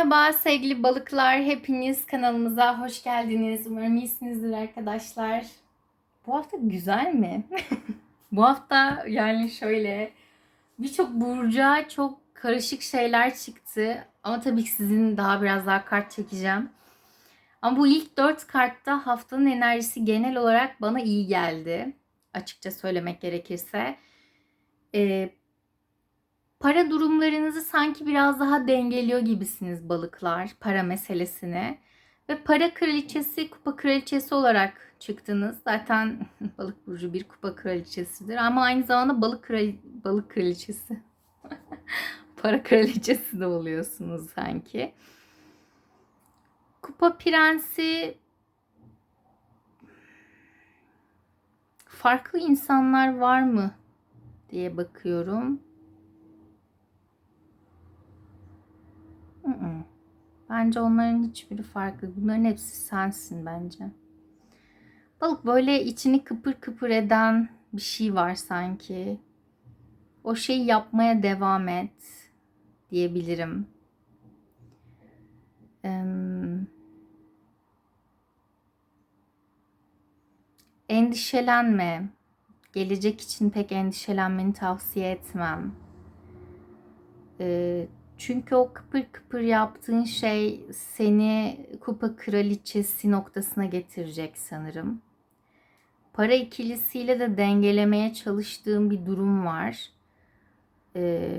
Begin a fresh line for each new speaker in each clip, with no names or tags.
Merhaba sevgili balıklar. Hepiniz kanalımıza hoş geldiniz. Umarım iyisinizdir arkadaşlar. Bu hafta güzel mi? Bu hafta yani şöyle birçok burca çok karışık şeyler çıktı. Ama tabii ki sizin daha biraz daha kart çekeceğim. Ama bu ilk dört kartta haftanın enerjisi genel olarak bana iyi geldi. Açıkça söylemek gerekirse. Ee, para durumlarınızı sanki biraz daha dengeliyor gibisiniz balıklar para meselesine. Ve para kraliçesi, kupa kraliçesi olarak çıktınız. Zaten balık burcu bir kupa kraliçesidir ama aynı zamanda balık krali, balık kraliçesi. para kraliçesi de oluyorsunuz sanki. Kupa prensi farklı insanlar var mı diye bakıyorum. Mm-mm. Bence onların hiçbiri farklı. Bunların hepsi sensin bence. Balık böyle içini kıpır kıpır eden bir şey var sanki. O şeyi yapmaya devam et diyebilirim. Ee, endişelenme. Gelecek için pek endişelenmeni tavsiye etmem. Ee, çünkü o kıpır kıpır yaptığın şey seni kupa kraliçesi noktasına getirecek sanırım. Para ikilisiyle de dengelemeye çalıştığım bir durum var. Ee,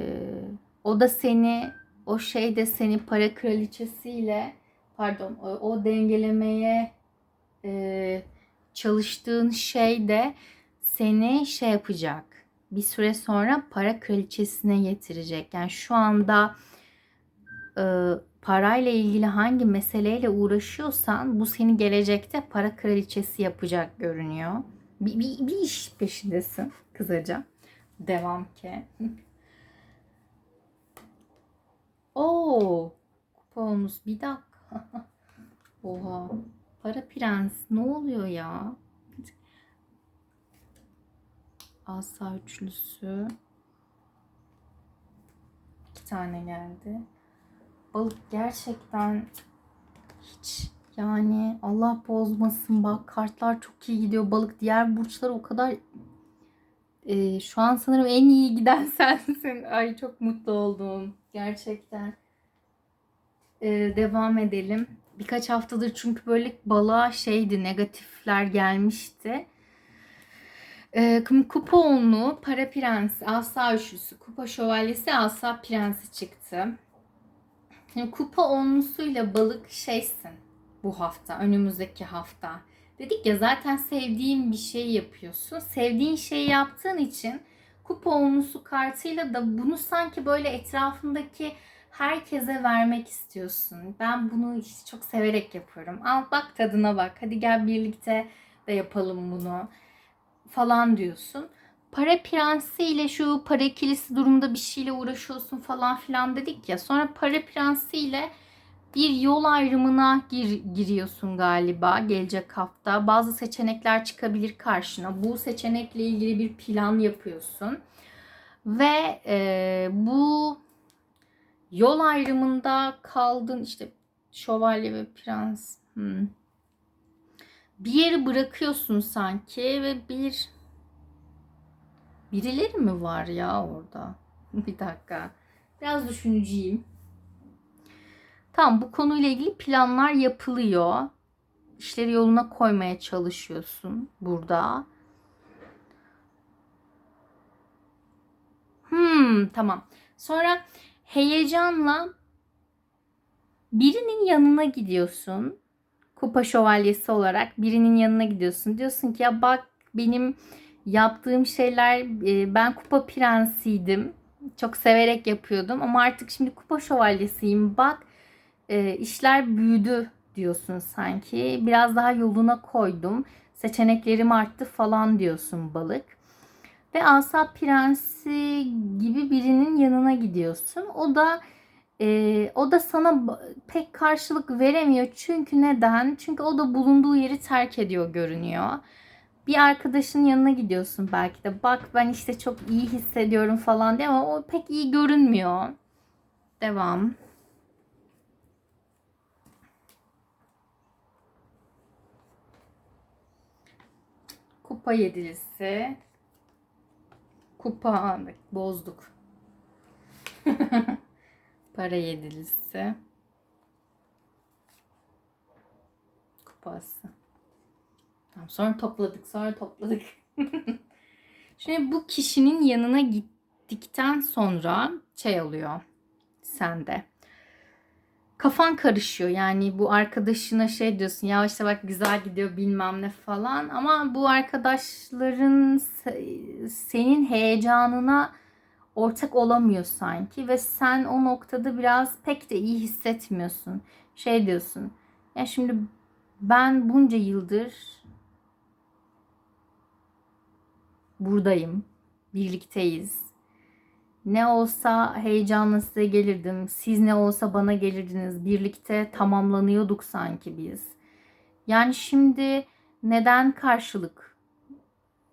o da seni, o şey de seni para kraliçesiyle, pardon, o, o dengelemeye e, çalıştığın şey de seni şey yapacak. Bir süre sonra para kraliçesine getirecek. Yani şu anda e, parayla ilgili hangi meseleyle uğraşıyorsan bu seni gelecekte para kraliçesi yapacak görünüyor. Bir, bir, bir iş peşindesin kısaca. Devam ki. Oo, kupamız bir dakika. Oha. Para prens ne oluyor ya? Asa üçlüsü. İki tane geldi. Balık gerçekten hiç yani Allah bozmasın bak kartlar çok iyi gidiyor. Balık diğer burçlar o kadar e, şu an sanırım en iyi giden sensin. Ay çok mutlu oldum. Gerçekten. E, devam edelim. Birkaç haftadır çünkü böyle balığa şeydi negatifler gelmişti e, kupa onlu para prensi asa üçlüsü kupa şövalyesi asa prensi çıktı Şimdi kupa onlusuyla balık şeysin bu hafta, önümüzdeki hafta. Dedik ya zaten sevdiğin bir şey yapıyorsun. Sevdiğin şeyi yaptığın için kupa onlusu kartıyla da bunu sanki böyle etrafındaki herkese vermek istiyorsun. Ben bunu işte çok severek yapıyorum. Al bak tadına bak. Hadi gel birlikte de yapalım bunu falan diyorsun para prensi ile şu para ikilisi durumda bir şeyle uğraşıyorsun falan filan dedik ya. Sonra para prensi ile bir yol ayrımına gir, giriyorsun galiba gelecek hafta. Bazı seçenekler çıkabilir karşına. Bu seçenekle ilgili bir plan yapıyorsun. Ve e, bu yol ayrımında kaldın işte şövalye ve prens. Hmm. Bir yeri bırakıyorsun sanki ve bir Birileri mi var ya orada? bir dakika. Biraz düşüneceğim. Tamam bu konuyla ilgili planlar yapılıyor. İşleri yoluna koymaya çalışıyorsun burada. Hmm tamam. Sonra heyecanla birinin yanına gidiyorsun. Kupa şövalyesi olarak birinin yanına gidiyorsun. Diyorsun ki ya bak benim yaptığım şeyler e, ben kupa prensiydim. Çok severek yapıyordum ama artık şimdi kupa şövalyesiyim. Bak e, işler büyüdü diyorsun sanki. Biraz daha yoluna koydum. Seçeneklerim arttı falan diyorsun balık. Ve asa prensi gibi birinin yanına gidiyorsun. O da ee, o da sana pek karşılık veremiyor. Çünkü neden? Çünkü o da bulunduğu yeri terk ediyor görünüyor. Bir arkadaşın yanına gidiyorsun belki de. Bak ben işte çok iyi hissediyorum falan diye ama o pek iyi görünmüyor. Devam. Kupa yedilisi. Kupa bozduk. Para yedilisi. Kupası. Tamam, sonra topladık, sonra topladık. Şimdi bu kişinin yanına gittikten sonra şey oluyor sende. Kafan karışıyor yani bu arkadaşına şey diyorsun ya bak güzel gidiyor bilmem ne falan ama bu arkadaşların se- senin heyecanına ortak olamıyor sanki ve sen o noktada biraz pek de iyi hissetmiyorsun. Şey diyorsun ya şimdi ben bunca yıldır buradayım. Birlikteyiz. Ne olsa heyecanla size gelirdim. Siz ne olsa bana gelirdiniz. Birlikte tamamlanıyorduk sanki biz. Yani şimdi neden karşılık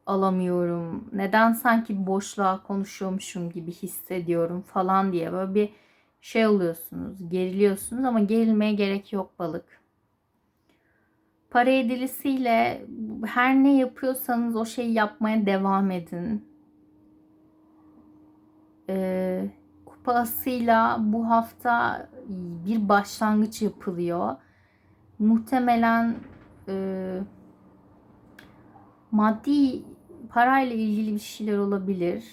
alamıyorum? Neden sanki boşluğa konuşuyormuşum gibi hissediyorum falan diye böyle bir şey oluyorsunuz. Geriliyorsunuz ama gerilmeye gerek yok balık. Para edilisiyle her ne yapıyorsanız o şeyi yapmaya devam edin. Ee, kupasıyla bu hafta bir başlangıç yapılıyor. Muhtemelen e, maddi parayla ilgili bir şeyler olabilir.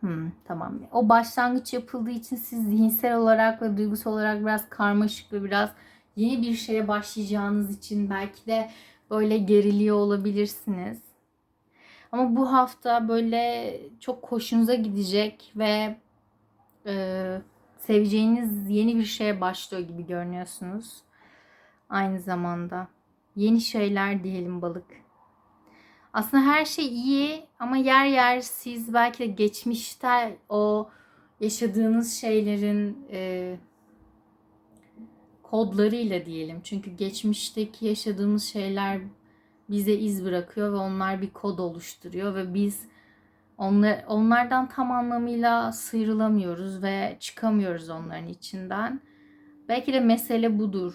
Hmm, tamam. O başlangıç yapıldığı için siz zihinsel olarak ve duygusal olarak biraz karmaşık ve biraz yeni bir şeye başlayacağınız için belki de böyle geriliyor olabilirsiniz. Ama bu hafta böyle çok hoşunuza gidecek ve e, seveceğiniz yeni bir şeye başlıyor gibi görünüyorsunuz. Aynı zamanda yeni şeyler diyelim balık. Aslında her şey iyi ama yer yer siz belki de geçmişte o yaşadığınız şeylerin e, kodlarıyla diyelim. Çünkü geçmişteki yaşadığımız şeyler bize iz bırakıyor ve onlar bir kod oluşturuyor ve biz onlar, onlardan tam anlamıyla sıyrılamıyoruz ve çıkamıyoruz onların içinden. Belki de mesele budur.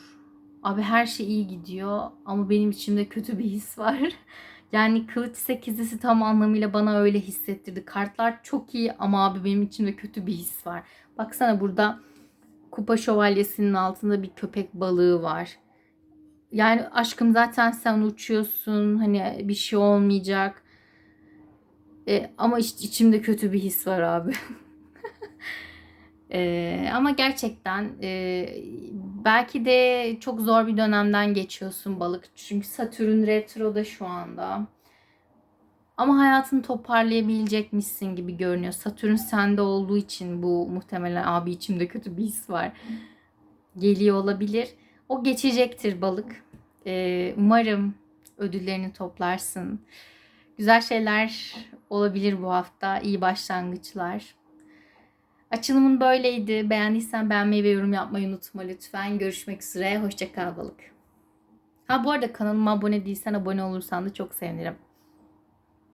Abi her şey iyi gidiyor ama benim içimde kötü bir his var. yani kılıç sekizlisi tam anlamıyla bana öyle hissettirdi. Kartlar çok iyi ama abi benim içimde kötü bir his var. Baksana burada kupa şövalyesinin altında bir köpek balığı var. Yani aşkım zaten sen uçuyorsun. Hani bir şey olmayacak. E, ama iç, içimde kötü bir his var abi. e, ama gerçekten e, belki de çok zor bir dönemden geçiyorsun balık. Çünkü Satürn retroda şu anda. Ama hayatını toparlayabilecekmişsin gibi görünüyor. Satürn sende olduğu için bu muhtemelen abi içimde kötü bir his var. Geliyor olabilir. O geçecektir balık. Ee, umarım ödüllerini toplarsın. Güzel şeyler olabilir bu hafta. İyi başlangıçlar. Açılımın böyleydi. Beğendiysen beğenmeyi ve yorum yapmayı unutma lütfen. Görüşmek üzere. Hoşçakal balık. Ha bu arada kanalıma abone değilsen abone olursan da çok sevinirim.